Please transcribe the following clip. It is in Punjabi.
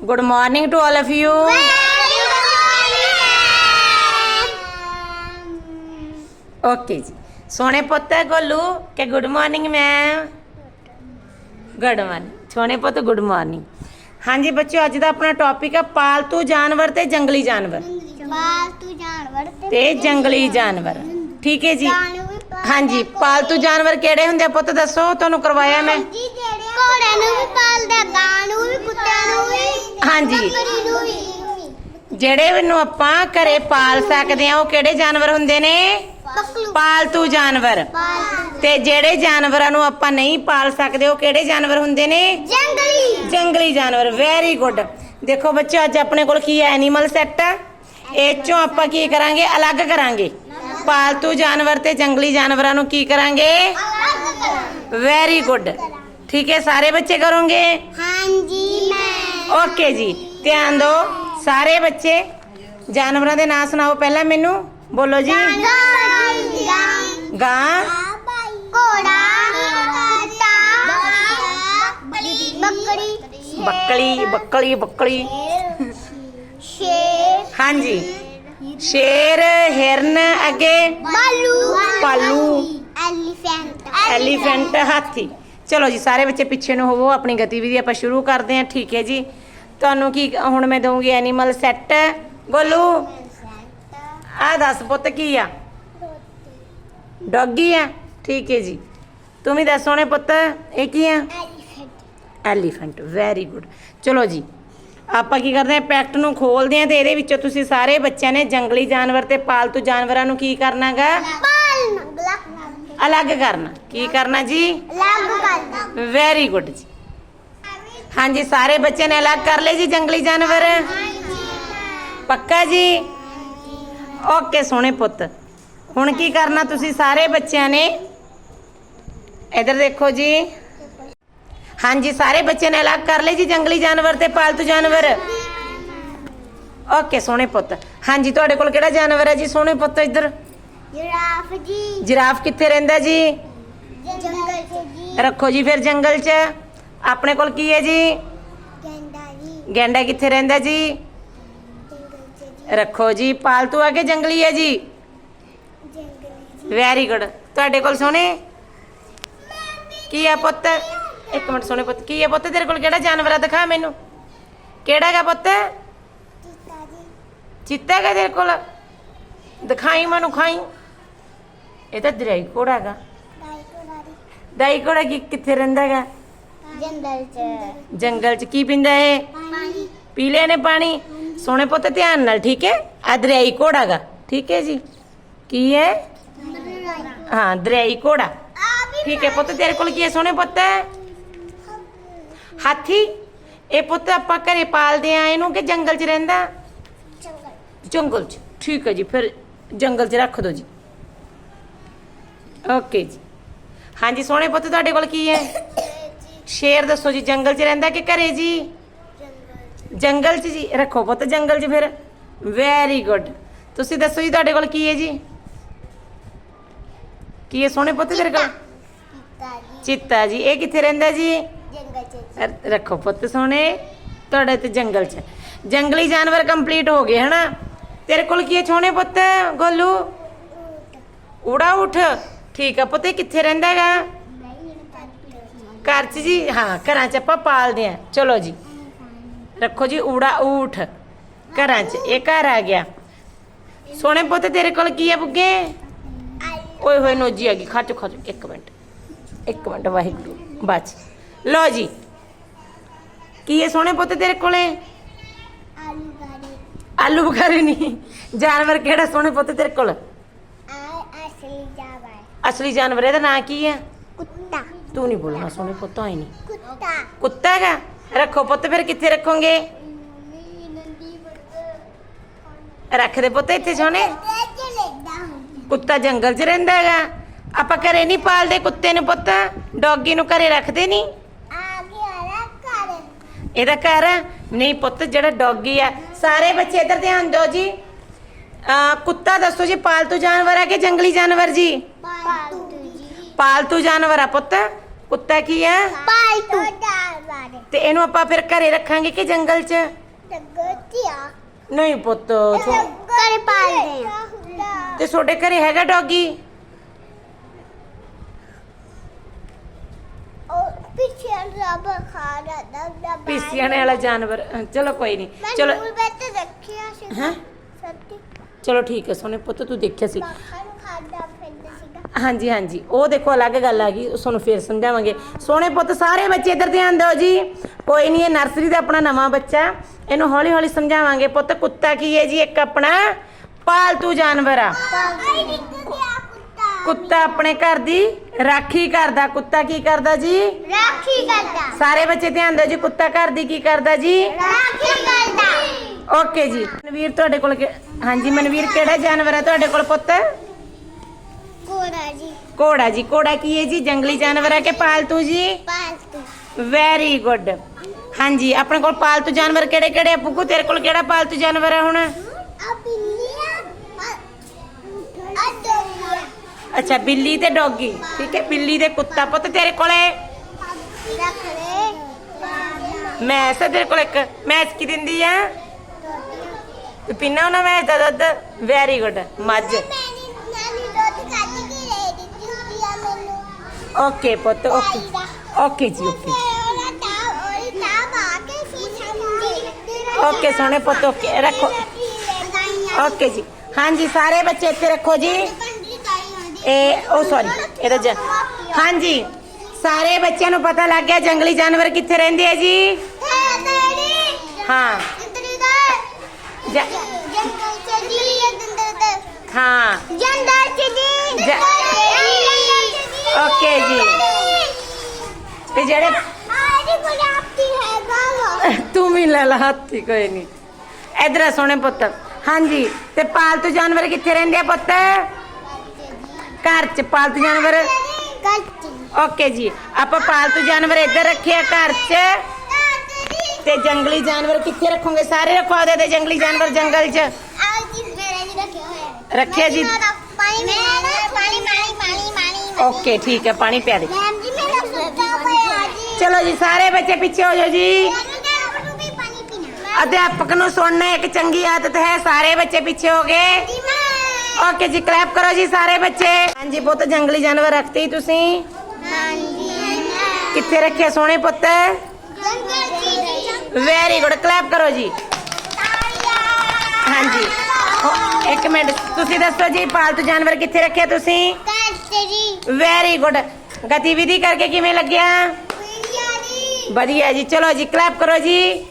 Good morning to all of you. Okay ਜੀ ਸੋਹਣੇ ਪੁੱਤ ਗੋਲੂ ਕਿ good morning ma'am good morning ਸੋਹਣੇ ਪੁੱਤ ਗੁੱਡ ਮਾਰਨਿੰਗ ਹਾਂਜੀ ਬੱਚਿਓ ਅੱਜ ਦਾ ਆਪਣਾ ਟੌਪਿਕ ਹੈ ਪਾਲਤੂ ਜਾਨਵਰ ਤੇ ਜੰਗਲੀ ਜਾਨਵਰ ਪਾਲਤੂ ਜਾਨਵਰ ਤੇ ਜੰਗਲੀ ਜਾਨਵਰ। ਠੀਕ ਹੈ ਜੀ। ਹਾਂਜੀ ਪਾਲਤੂ ਜਾਨਵਰ ਕਿਹੜੇ ਹੁੰਦੇ ਆ ਪੁੱਤ? ਦੱਸੋ ਤੁਹਾਨੂੰ ਕਰਵਾਇਆ ਮੈਂ। ਘੋੜਿਆਂ ਨੂੰ ਵੀ ਪਾਲਦਾ ਗਾਂ ਨੂੰ ਵੀ ਕੁੱਤਿਆਂ ਨੂੰ ਹਾਂਜੀ। ਬੱਕਰੀ ਨੂੰ ਵੀ ਜਿਹੜੇ ਨੂੰ ਆਪਾਂ ਘਰੇ ਪਾਲ ਸਕਦੇ ਆ ਉਹ ਕਿਹੜੇ ਜਾਨਵਰ ਹੁੰਦੇ ਨੇ? ਪਾਲਤੂ ਜਾਨਵਰ। ਪਾਲਤੂ। ਤੇ ਜਿਹੜੇ ਜਾਨਵਰਾਂ ਨੂੰ ਆਪਾਂ ਨਹੀਂ ਪਾਲ ਸਕਦੇ ਉਹ ਕਿਹੜੇ ਜਾਨਵਰ ਹੁੰਦੇ ਨੇ? ਜੰਗਲੀ। ਜੰਗਲੀ ਜਾਨਵਰ। ਵੈਰੀ ਗੁੱਡ ਦੇਖੋ ਬੱਚੋ ਅੱਜ ਆਪਣੇ ਕੋਲ ਕੀ ਹੈ? ਐਨੀਮਲ ਸੈੱਟ ਇਹ ਚੋਂ ਆਪਾਂ ਕੀ ਕਰਾਂਗੇ? ਅਲੱਗ ਕਰਾਂਗੇ। ਪਾਲਤੂ ਜਾਨਵਰ ਤੇ ਜੰਗਲੀ ਜਾਨਵਰਾਂ ਨੂੰ ਕੀ ਕਰਾਂਗੇ? ਵੈਰੀ ਗੁੱਡ ਠੀਕ ਹੈ ਸਾਰੇ ਬੱਚੇ ਕਰੋਗੇ? ਹਾਂਜੀ ਮੈਂ। ਓਕੇ ਜੀ ਧਿਆਨ ਦਿਓ। ਸਾਰੇ ਬੱਚੇ ਜਾਨਵਰਾਂ ਦੇ ਨਾਂ ਸੁਣਾਓ ਪਹਿਲਾਂ ਮੈਨੂੰ। ਬੋਲੋ ਜੀ। ਗਾਂ। ਘੋੜਾ ਬੱਕਰੀ ਬੱਕਲੀ ਬੱਕਲੀ ਬੱਕਲੀ ਸ਼ੇਰ ਹਾਂਜੀ। ਸ਼ੇਰ ਹਿਰਨ ਅੱਗੇ। ਬਾਲੂ ਭਾਲੂ ਐਲੀਫੈਂਟ। ਐਲੀਫੈਂਟ ਹਾਥੀ। ਚਲੋ ਜੀ ਸਾਰੇ ਬੱਚੇ ਪਿੱਛੇ ਨੂੰ ਹੋਵੋ ਆਪਣੀ ਗਤੀਵਿਧੀ ਆਪਾਂ ਸ਼ੁਰੂ ਕਰਦੇ ਹਾਂ। ਠੀਕ ਹੈ ਜੀ। ਤੁਹਾਨੂੰ ਕੀ ਹੁਣ ਮੈਂ ਦਊਂਗੀ ਐਨੀਮਲ ਸੈੱਟ ਗੋਲੂ ਆ ਦੱਸ ਪੁੱਤ ਕੀ ਆ? ਡੌਗੀ ਆ? ਠੀਕ ਹੈ ਜੀ। ਤੂੰ ਵੀ ਦੱਸੋ ਨੇ ਪੁੱਤ ਇਹ ਕੀ ਆ? ਐਲੀਫੈਂਟ। ਵੈਰੀ ਗੁੱਡ ਚਲੋ ਜੀ ਆਪਾਂ ਕੀ ਕਰਦੇ ਹਾਂ ਪੈਕਟ ਨੂੰ ਖੋਲਦੇ ਹਾਂ ਤੇ ਇਹਦੇ ਵਿੱਚੋਂ ਤੁਸੀਂ ਸਾਰੇ ਬੱਚਿਆਂ ਨੇ ਜੰਗਲੀ ਜਾਨਵਰ ਤੇ ਪਾਲਤੂ ਜਾਨਵਰਾਂ ਨੂੰ ਕੀ ਕਰਨਾਗਾ? ਅਲੱਗ ਕਰਨਾ। ਕੀ ਕਰਨਾ ਜੀ? ਲੱਗ ਕਰਨਾ। ਵੈਰੀ ਗੁੱਡ ਜੀ। ਹਾਂਜੀ ਸਾਰੇ ਬੱਚਿਆਂ ਨੇ ਅਲੱਗ ਕਰ ਲਏ ਜੀ ਜੰਗਲੀ ਜਾਨਵਰ। ਪੱਕਾ ਜੀ? ਓਕੇ ਸੋਹਣੇ ਪੁੱਤ। ਹੁਣ ਕੀ ਕਰਨਾ ਤੁਸੀਂ ਸਾਰੇ ਬੱਚਿਆਂ ਨੇ? ਇਧਰ ਦੇਖੋ ਜੀ। ਹਾਂਜੀ ਸਾਰੇ ਬੱਚਿਆਂ ਨੇ ਅਲੱਗ ਕਰ ਲਏ ਜੀ ਜੰਗਲੀ ਜਾਨਵਰ ਤੇ ਪਾਲਤੂ ਜਾਨਵਰ। ਓਕੇ ਸੋਹਣੇ ਪੁੱਤ। ਹਾਂਜੀ ਤੁਹਾਡੇ ਕੋਲ ਕਿਹੜਾ ਜਾਨਵਰ ਹੈ ਜੀ ਸੋਹਣੇ ਪੁੱਤ ਇੱਧਰ? ਜਿਰਾਫ ਜੀ। ਜਿਰਾਫ ਕਿੱਥੇ ਰਹਿੰਦਾ ਜੀ? ਜੰਗਲ ਚ ਜੀ। ਰੱਖੋ ਜੀ ਫਿਰ ਜੰਗਲ 'ਚ। ਆਪਣੇ ਕੋਲ ਕੀ ਹੈ ਜੀ? ਗੈਂਡਾ ਜੀ। ਗੈਂਡਾ ਕਿੱਥੇ ਰਹਿੰਦਾ ਜੀ? ਰੱਖੋ ਜੀ ਪਾਲਤੂ ਆ ਕੇ ਜੰਗਲੀ ਹੈ ਜੀ? ਵੈਰੀ ਗੁੱਡ ਤੁਹਾਡੇ ਕੋਲ ਸੋਹਣੇ? ਕੀ ਆ ਪੁੱਤ? ਇੱਕ ਮਿੰਟ ਸੋਹਣੇ ਪੁੱਤ ਕੀ ਆ ਪੁੱਤ ਤੇਰੇ ਕੋਲ? ਕਿਹੜਾ ਜਾਨਵਰ ਆ ਦਿਖਾ ਮੈਨੂੰ। ਕਿਹੜਾ ਹੈਗਾ ਪੁੱਤ? ਚੀਤਾ ਜੀ। ਚੀਤਾ ਹੈਗਾ ਤੇਰੇ ਕੋਲ? ਦਿਖਾਈ ਮੈਨੂੰ ਖਾਈ। ਇਹ ਤਾਂ ਦਰਿਆਈ ਘੋੜਾ ਹੈਗਾ। ਦਾਈ ਕੋਲਾਰੀ ਦਾਈ ਘੋੜਾ ਕੀ ਕਿੱਥੇ ਰਹਿੰਦਾ ਹੈਗਾ? ਜੰਗਲ ਚ। ਜੰਗਲ 'ਚ ਕੀ ਪੀਂਦਾ ਇਹ? ਪਾਣੀ। ਪੀ ਲਿਆ ਨੇ ਪਾਣੀ? ਸੋਹਣੇ ਪੁੱਤ ਧਿਆਨ ਨਾਲ ਠੀਕ ਹੈ? ਆ ਦਰਿਆਈ ਘੋੜਾ ਗਾ ਠੀਕ ਹੈ ਜੀ? ਕੀ ਹੈ? ਹਾਂ ਦਰਿਆਈ ਘੋੜਾ। ਆ ਵੀ ਠੀਕ ਹੈ ਪੁੱਤ ਤੇਰੇ ਕੋਲ ਕੀ ਹੈ ਸੋਹਣੇ ਪੁੱਤ? ਹਾਥੀ। ਇਹ ਪੁੱਤ ਆਪਾਂ ਘਰੇ ਪਾਲਦੇ ਆ ਇਹਨੂੰ ਕਿ ਜੰਗਲ 'ਚ ਰਹਿੰਦਾ? ਜੰਗਲ। ਜੰਗਲ 'ਚ। ਠੀਕ ਹੈ ਜੀ ਫਿਰ ਜੰਗਲ 'ਚ ਰੱਖ ਦਿਓ ਜੀ। ਓਕੇ ਜੀ। ਹਾਂਜੀ ਸੋਹਣੇ ਪੁੱਤ ਤੁਹਾਡੇ ਕੋਲ ਕੀ ਹੈ? ਸ਼ੇਰ ਦੱਸੋ ਜੀ ਜੰਗਲ 'ਚ ਰਹਿੰਦਾ ਕਿ ਘਰੇ ਜੀ? ਜੰਗਲ 'ਚ ਜੀ ਰੱਖੋ ਪੁੱਤ ਜੰਗਲ 'ਚ ਫਿਰ। ਵੈਰੀ ਗੁੱਡ ਤੁਸੀਂ ਦੱਸੋ ਜੀ ਤੁਹਾਡੇ ਕੋਲ ਕੀ ਹੈ ਜੀ? ਕੀ ਹੈ ਸੋਹਣੇ ਪੁੱਤ ਤੇਰੇ ਕੋਲ? ਚੀਤਾ ਜੀ। ਇਹ ਕਿੱਥੇ ਰਹਿੰਦਾ ਜੀ? ਜੰਗਲ ਚ ਰੱਖੋ ਪੁੱਤ ਸੋਹਣੇ। ਤੁਹਾਡੇ ਤੇ ਜੰਗਲ 'ਚ। ਜੰਗਲੀ ਜਾਨਵਰ ਕੰਪਲੀਟ ਹੋ ਗਏ ਹਨਾ? ਤੇਰੇ ਕੋਲ ਕੀ ਹੈ ਸੋਹਣੇ ਪੁੱਤ ਗੋਲੂ? ਉੜਾ ਉਠ ਠੀਕ ਆ ਪੁੱਤ ਇਹ ਕਿੱਥੇ ਰਹਿੰਦਾ ਹੈਗਾ? ਘਰ 'ਚ ਜੀ ਹਾਂ ਘਰਾਂ 'ਚ ਆਪਾਂ ਪਾਲਦੇ ਆ ਚਲੋ ਜੀ। ਰੱਖੋ ਜੀ ਊੜਾ ਊਠ। ਘਰਾਂ 'ਚ ਇਹ ਘਰ ਆ ਗਿਆ। ਸੋਹਣੇ ਪੁੱਤ ਤੇਰੇ ਕੋਲ ਕੀ ਹੈ ਬੁੱਗੇ? ਓਏ ਹੋਏ ਨੋਜੀ ਆ ਗਈ। ਖੱਚ ਖੱਚ। ਇੱਕ ਮਿੰਟ। ਇੱਕ ਮਿੰਟ ਵਾਹਿਗੁਰੂ। ਬਚ ਲਓ ਜੀ। ਕੀ ਹੈ ਸੋਹਣੇ ਪੁੱਤ ਤੇਰੇ ਕੋਲੇ? ਆਲੂ ਗਾੜੀ ਆਲੂ ਬੁਖਾਰੇ ਨਹੀਂ ਜਾਨਵਰ ਕਿਹੜਾ ਸੋਹਣੇ ਪੁੱਤ ਤੇਰੇ ਕੋਲ? ਆ ਅਸਲੀ ਜਾਵਾ ਅਸਲੀ ਜਾਨਵਰ ਇਹਦਾ ਨਾਂ ਕੀ ਹੈ ਕੁੱਤਾ। ਤੂੰ ਨਹੀਂ ਬੋਲਣਾ ਸੋਹਣੇ ਪੁੱਤ ਆਈ ਨਹੀਂ। ਕੁੱਤਾ। ਕੁੱਤਾ ਹੈਗਾ? ਰੱਖੋ ਪੁੱਤ ਫਿਰ ਕਿੱਥੇ ਰੱਖੋਗੇ? ਮੰਮੀ ਨੰਦੀ ਬਰਦਰ ਰੱਖ ਦੇ ਪੁੱਤ ਇੱਥੇ ਹੁੰਦਾ ਕੁੱਤਾ ਜੰਗਲ 'ਚ ਰਹਿੰਦਾ ਹੈਗਾ। ਆਪਾਂ ਘਰੇ ਨਹੀਂ ਪਾਲਦੇ ਕੁੱਤੇ ਨੂੰ ਪੁੱਤ। ਡੌਗੀ ਨੂੰ ਘਰੇ ਰੱਖਦੇ ਨਹੀਂ। ਇਹਦਾ ਘਰ? ਨਹੀਂ ਪੁੱਤ ਜਿਹੜਾ ਡੌਗੀ ਆ। ਸਾਰੇ ਬੱਚੇ ਇੱਧਰ ਧਿਆਨ ਦਿਓ ਜੀ। ਆ ਕੁੱਤਾ ਦੱਸੋ ਜੀ ਪਾਲਤੂ ਜਾਨਵਰ ਹੈ ਕਿ ਜੰਗਲੀ ਜਾਨਵਰ ਜੀ? ਪਾਲਤੂ ਜੀ। ਪਾਲਤੂ ਜਾਨਵਰ ਆ ਪੁੱਤ। ਕੁੱਤਾ ਕੀ ਆ? ਪਾਲਤੂ। ਜਾਨਵਰ ਤੇ ਇਹਨੂੰ ਆਪਾਂ ਫਿਰ ਘਰੇ ਰੱਖਾਂਗੇ ਕਿ ਜੰਗਲ 'ਚ? ਨਹੀਂ ਪੁੱਤ ਛੋ- ਘਰੇ ਪਾਲਦੇ ਆ। ਤੇ ਤੁਹਾਡੇ ਘਰੇ ਹੈਗਾ ਡੌਗੀ? ਉਹ ਪਿੱਛੇ ਰੱਬ ਖਾ ਰਹਾ ਦਾ ਪੀਸੀਆਣੇ ਵਾਲਾ ਜਾਨਵਰ ਅਹ ਚਲੋ ਕੋਈ ਨਹੀਂ ਚਲੋ। ਨੂਰ ਬੈਠ ਰੱਖਿਆ ਸੀ। ਹੈਂ? ਸੱਤੀ ਚਲੋ ਠੀਕ ਹੈ ਸੋਨੇ ਪੁੱਤ ਤੂੰ ਦੇਖਿਆ ਸੀ। ਹਾਂਜੀ ਹਾਂਜੀ। ਉਹ ਦੇਖੋ ਅਲੱਗ ਗੱਲ ਆ ਗਈ। ਉਹ ਤੁਹਾਨੂੰ ਫੇਰ ਸਮਝਾਵਾਂਗੇ। ਸੋਹਣੇ ਪੁੱਤ ਸਾਰੇ ਬੱਚੇ ਇੱਧਰ ਧਿਆਨ ਦਿਓ ਜੀ। ਕੋਈ ਨਹੀਂ ਇਹ ਨਰਸਰੀ ਦਾ ਆਪਣਾ ਨਵਾਂ ਬੱਚਾ। ਇਹਨੂੰ ਹੌਲੀ ਹੌਲੀ ਸਮਝਾਵਾਂਗੇ। ਪੁੱਤ ਕੁੱਤਾ ਕੀ ਹੈ ਜੀ? ਇੱਕ ਆਪਣਾ ਪਾਲਤੂ ਜਾਨਵਰ ਆ। ਕੁੱਤਾ ਕੁੱਤਾ ਆਪਣੇ ਘਰ ਦੀ ਰਾਖੀ ਕਰਦਾ। ਕੁੱਤਾ ਕੀ ਕਰਦਾ ਜੀ? ਰਾਖੀ ਕਰਦਾ। ਸਾਰੇ ਬੱਚੇ ਧਿਆਨ ਦਿਓ ਜੀ। ਕੁੱਤਾ ਘਰ ਦੀ ਕੀ ਕਰਦਾ ਜੀ? ਰਾਖੀ ਕਰਦਾ। ਓਕੇ ਜੀ। ਮਨਵੀਰ ਤੁਹਾਡੇ ਕੋਲ ਕਿ- ਹਾਂਜੀ ਮਨਵੀਰ ਕਿਹੜਾ ਜਾਨਵਰ ਹੈ ਤੁਹਾਡੇ ਕੋਲ ਪੁੱਤ? ਕੋੜਾ ਜੀ। ਘੋੜਾ ਜੀ ਘੋੜਾ ਕੀ ਹੈ ਜੀ? ਜੰਗਲੀ ਜਾਨਵਰ ਹੈ ਕਿ ਪਾਲਤੂ ਜੀ? ਪਾਲਤੂ। ਵੈਰੀ ਗੁੱਡ ਹਾਂਜੀ ਆਪਣੇ ਕੋਲ ਪਾਲਤੂ ਜਾਨਵਰ ਕਿਹੜੇ ਕਿਹੜੇ ਆ? ਪੁੱਗੂ ਤੇਰੇ ਕੋਲ ਕਿਹੜਾ ਪਾਲਤੂ ਜਾਨਵਰ ਹੈ ਹੁਣ? ਆ ਬਿੱਲੀਆਂ ਆ। ਡੋਰੀਆਂ ਅੱਛਾ ਬਿੱਲੀ ਤੇ ਡੌਗੀ। ਠੀਕ ਹੈ ਬਿੱਲੀ ਤੇ ਕੁੱਤਾ ਪੁੱਤ ਤੇਰੇ ਕੋਲੇ? ਰੱਖ ਲੈ। ਮੈਸ ਹੈ ਤੇਰੇ ਕੋਲ ਇੱਕ। ਮੈਸ ਕੀ ਦਿੰਦੀ ਆ? ਤੂੰ ਪੀਣਾ ਉਹਨਾਂ ਮੈਸ ਦਾ ਦੁੱਧ? ਵੈਰੀ ਗੁੱਡ ਮੱਝ ਮੈਨੀ ਨਾਨੀ ਦੁੱਧ ਕੱਢ ਕੇ ਲੈ ਦਿੱਤੀ ਹੁੰਦੀ ਆ ਮੈਨੂੰ ਓਕੇ ਪੁੱਤ ਓਕੇ। ਓਕੇ ਜੀ ਓਕੇ ਓਕੇ ਸੋਹਣੇ ਪੁੱਤ ਓਕੇ ਰੱਖੋ ਓਕੇ ਜੀ ਹਾਂਜੀ ਸਾਰੇ ਬੱਚੇ ਇੱਥੇ ਰੱਖੋ ਜੀ ਇਹ ਉਹ ਸੌਰੀ ਇਹਦਾ ਜ ਹਾਂਜੀ ਸਾਰੇ ਬੱਚਿਆਂ ਨੂੰ ਪਤਾ ਲੱਗ ਗਿਆ ਜੰਗਲੀ ਜਾਨਵਰ ਕਿੱਥੇ ਰਹਿੰਦੇ ਆ ਜੀ ਹਾਂ ਜ- ਹਾਂ ਜ- ਓਕੇ ਜੀ। ਤੇ ਜਿਹੜੇ ਤੂੰ ਵੀ ਲੈ ਲਾ ਹੱਥੀ ਕੋਈ ਨਹੀਂ। ਇਧਰ ਆ ਸੋਹਣੇ ਪੁੱਤ। ਹਾਂਜੀ ਤੇ ਪਾਲਤੂ ਜਾਨਵਰ ਕਿੱਥੇ ਰਹਿੰਦੇ ਆ ਪੁੱਤ? ਘਰ ਚ ਪਾਲਤੂ ਜਾਨਵਰ? ਓਕੇ ਜੀ। ਆਪਾਂ ਪਾਲਤੂ ਜਾਨਵਰ ਇੱਧਰ ਰੱਖੇ ਆ ਘਰ 'ਚ। ਤੇ ਜੰਗਲੀ ਜਾਨਵਰ ਕਿੱਥੇ ਰੱਖੋਗੇ? ਸਾਰੇ ਰਖਵਾ ਦੇ ਜੰਗਲੀ ਜਾਨਵਰ ਜੰਗਲ 'ਚ। ਰੱਖਿਆ ਜੀ। ਪਾਣੀ ਪਾਣੀ ਪਾਣੀ ਓਕੇ ਠੀਕ ਹੈ ਪਾਣੀ ਪਿਆ ਦੇ। ਮੈਮ ਜੀ ਮੇਰਾ ਸੁੱਤਾ ਹੋਇਆ ਜੀ। ਚਲੋ ਜੀ ਸਾਰੇ ਬੱਚੇ ਪਿੱਛੇ ਹੋ ਜਾਓ ਜੀ। ਮੈਨੂੰ ਵੀ ਪਾਣੀ ਪੀਣਾ। ਅਧਿਆਪਕ ਨੂੰ ਸੁਣਨਾ ਇੱਕ ਚੰਗੀ ਆਦਤ ਹੈ ਸਾਰੇ ਬੱਚੇ ਪਿੱਛੇ ਹੋ ਗਏ। ਓਕੇ ਜੀ ਕਲੈਪ ਕਰੋ ਜੀ ਸਾਰੇ ਬੱਚੇ। ਹਾਂਜੀ ਪੁੱਤ ਜੰਗਲੀ ਜਾਨਵਰ ਰੱਖਤੇ ਤੁਸੀਂ? ਹਾਂਜੀ ਕਿੱਥੇ ਰੱਖੇ ਸੋਹਣੇ ਪੁੱਤ? ਵੈਰੀ ਗੁੱਡ ਕਲੈਪ ਕਰੋ ਜੀ। ਹਾਂਜੀ। ਇੱਕ ਮਿੰਟ ਤੁਸੀਂ ਦੱਸੋ ਜੀ ਪਾਲਤੂ ਜਾਨਵਰ ਕਿੱਥੇ ਰੱਖਿਆ ਤੁਸੀਂ? ਜੀ ਵੈਰੀ ਗੁੱਡ ਗਤੀਵਿਧੀ ਕਰਕੇ ਕਿਵੇਂ ਲੱਗਿਆ? ਵਧੀਆ ਜੀ। ਚਲੋ ਜੀ ਕਲੈਪ ਕਰੋ ਜੀ।